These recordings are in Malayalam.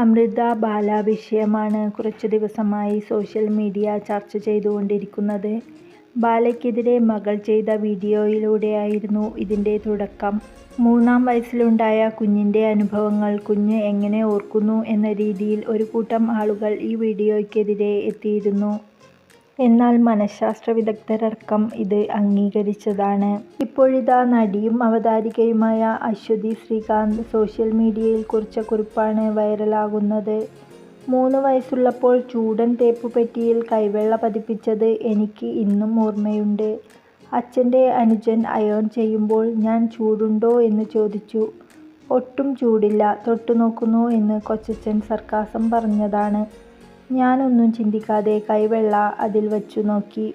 അമൃത ബാല വിഷയമാണ് കുറച്ചു ദിവസമായി സോഷ്യൽ മീഡിയ ചർച്ച ചെയ്തുകൊണ്ടിരിക്കുന്നത്. ബാലയ്ക്കെതിരെ മകൾ ചെയ്ത വീഡിയോയിലൂടെയായിരുന്നു ഇതിന്റെ തുടക്കം. മൂന്നാം വയസ്സിലുണ്ടായ കുഞ്ഞിന്റെ അനുഭവങ്ങൾ കുഞ്ഞ് എങ്ങനെ ഓർക്കുന്നു എന്ന രീതിയിൽ ഒരു കൂട്ടം ആളുകൾ ഈ വീഡിയോയ്ക്കെതിരെ എത്തിയിരുന്നു. എന്നാൽ മനഃശാസ്ത്ര വിദഗ്ധരടക്കം ഇത് അംഗീകരിച്ചതാണ്. ഇപ്പോഴിതാ നടിയും അവതാരികയുമായ അശ്വതി ശ്രീകാന്ത് സോഷ്യൽ മീഡിയയിൽ കുറിച്ച കുറിപ്പാണ് വൈറലാകുന്നത്. മൂന്ന് വയസ്സുള്ളപ്പോൾ ചൂടൻ തേപ്പുപെട്ടിയിൽ കൈവെള്ള പതിപ്പിച്ചത് എനിക്ക് ഇന്നും ഓർമ്മയുണ്ട്. അച്ഛന്റെ അനുജൻ അയോൺ ചെയ്യുമ്പോൾ ഞാൻ ചൂടുണ്ടോ എന്ന് ചോദിച്ചു. ഒട്ടും ചൂടില്ല തൊട്ടു നോക്കുന്നു എന്ന് കൊച്ചച്ഛൻ സർക്കാസം പറഞ്ഞതാണ്. ഞാൻ ഒന്നും ചിന്തിക്കാതെ കൈവെള്ള അതിൽ വച്ചു നോക്കി.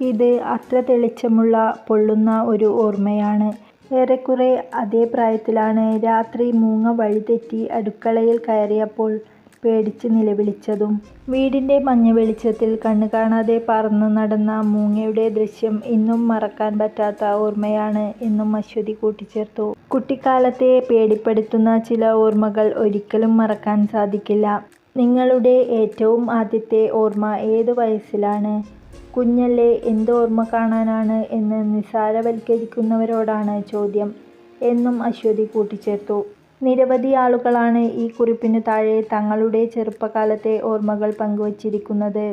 ഇത് അത്ര തെളിച്ചമുള്ള പൊള്ളുന്ന ഒരു ഓർമ്മയാണ്. ഏറെക്കുറെ അതേ പ്രായത്തിലാണ് രാത്രി മൂങ്ങ വഴിതെറ്റി അടുക്കളയിൽ കയറിയപ്പോൾ പേടിച്ച് നിലവിളിച്ചതും. വീടിന്റെ മഞ്ഞവെളിച്ചത്തിൽ കണ്ണ് കാണാതെ പറന്നു നടന്ന മൂങ്ങയുടെ ദൃശ്യം ഇന്നും മറക്കാൻ പറ്റാത്ത ഓർമ്മയാണ് എന്നും അശ്വതി കൂട്ടിച്ചേർത്തു. കുട്ടിക്കാലത്തെ പേടിപ്പെടുത്തുന്ന ചില ഓർമ്മകൾ ഒരിക്കലും മറക്കാൻ സാധിക്കില്ല. നിങ്ങളുടെ ഏറ്റവും ആദ്യത്തെ ഓർമ്മ ഏത് വയസ്സിലാണ്? കുഞ്ഞല്ലേ എന്ത് ഓർമ്മ കാണാനാണ് എന്ന് നിസാരവൽക്കരിക്കുന്നവരോടാണ് ചോദ്യം എന്നും അശ്വതി കൂട്ടിച്ചേർത്തു. നിരവധി ആളുകളാണ് ഈ കുറിപ്പിന് താഴെ തങ്ങളുടെ ചെറുപ്പകാലത്തെ ഓർമ്മകൾ പങ്കുവച്ചിരിക്കുന്നത്.